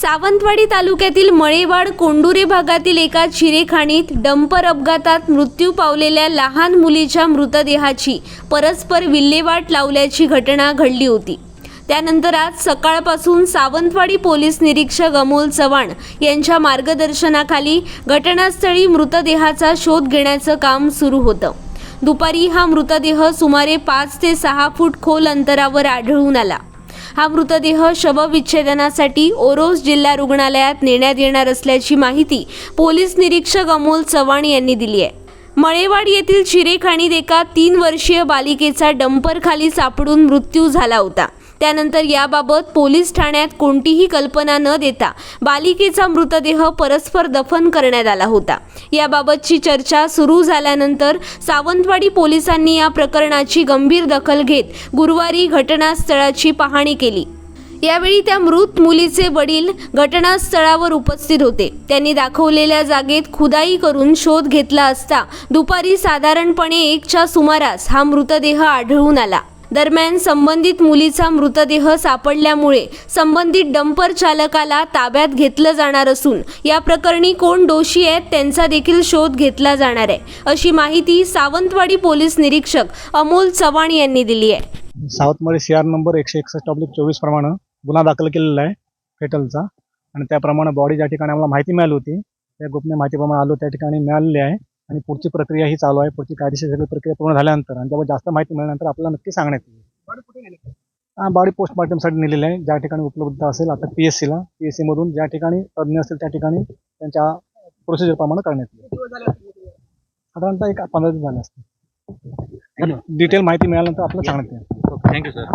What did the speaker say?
सावंतवाडी तालुक्यातील मळेवाड कोंडुरे भागातील एका चिरेखाणीत डंपर अपघातात मृत्यू पावलेल्या लहान मुलीच्या मृतदेहाची परस्पर विल्हेवाट लावल्याची घटना घडली होती. त्यानंतर आज सकाळपासून सावंतवाडी पोलीस निरीक्षक अमोल चव्हाण यांच्या मार्गदर्शनाखाली घटनास्थळी मृतदेहाचा शोध घेण्याचं काम सुरू होतं. दुपारी हा मृतदेह सुमारे पाच ते सहा फूट खोल अंतरावर आढळून आला. हा मृतदेह शवविच्छेदनासाठी ओरोस जिल्हा रुग्णालयात नेण्यात येणार असल्याची माहिती पोलीस निरीक्षक अमोल चव्हाण यांनी दिली आहे. मळेवाड येथील चिरेखाणीत एका तीन वर्षीय बालिकेचा डंपर खाली सापडून मृत्यू झाला होता. त्यानंतर याबाबत पोलीस ठाण्यात कोणतीही कल्पना न देता बालिकेचा मृतदेह परस्पर दफन करण्यात आला होता. याबाबतची चर्चा सुरू झाल्यानंतर सावंतवाडी पोलिसांनी या प्रकरणाची गंभीर दखल घेत गुरुवारी घटनास्थळाची पाहणी केली. यावेळी त्या मृत मुलीचे वडील घटनास्थळावर उपस्थित होते. त्यांनी दाखवलेल्या जागेत खुदाई करून शोध घेतला असता दुपारी साधारणपणे एकच्या सुमारास हा मृतदेह आढळून आला. दरम्यान संबंधित मुलीचा मृतदेह सापडल्यामुळे संबंधित डंपर चालकाला ताब्यात घेतलं जाणार असून या प्रकरणी कोण दोषी आहेत त्यांचा देखील शोध घेतला जाणार आहे. अशी माहिती सावंतवाडी पोलीस निरीक्षक अमोल चव्हाण यांनी दिली आहे. साऊथमध्ये सी आर नंबर एकशे एकसष्ट ऑब्लिक चोवीस प्रमाणे गुन्हा दाखल केलेला आहे फेटलचा. आणि त्याप्रमाणे बॉडी ज्या ठिकाणी आम्हाला माहिती मिळाली होती त्या गोपनीय माहितीप्रमाणे आलो त्या ठिकाणी मिळालेली आहे. आणि पुढची प्रक्रिया ही चालू आहे. पुढची कायदेशीर सगळी प्रक्रिया पूर्ण झाल्यानंतर आणि त्यावर जास्त माहिती मिळाल्यानंतर आपल्याला नक्की सांगण्यात येईल. हा बॉडी पोस्टमॉर्टमसाठी नेलेली आहे. ज्या ठिकाणी उपलब्ध असेल आता पी एस सीला पी एस सीमधून ज्या ठिकाणी तज्ज्ञ असतील त्या ठिकाणी त्यांच्या प्रोसिजरप्रमाणे करण्यात येईल. साधारणतः एक पंधरा दिवस झाले असते डिटेल माहिती मिळाल्यानंतर आपल्याला सांगण्यात येईल. Thank you sir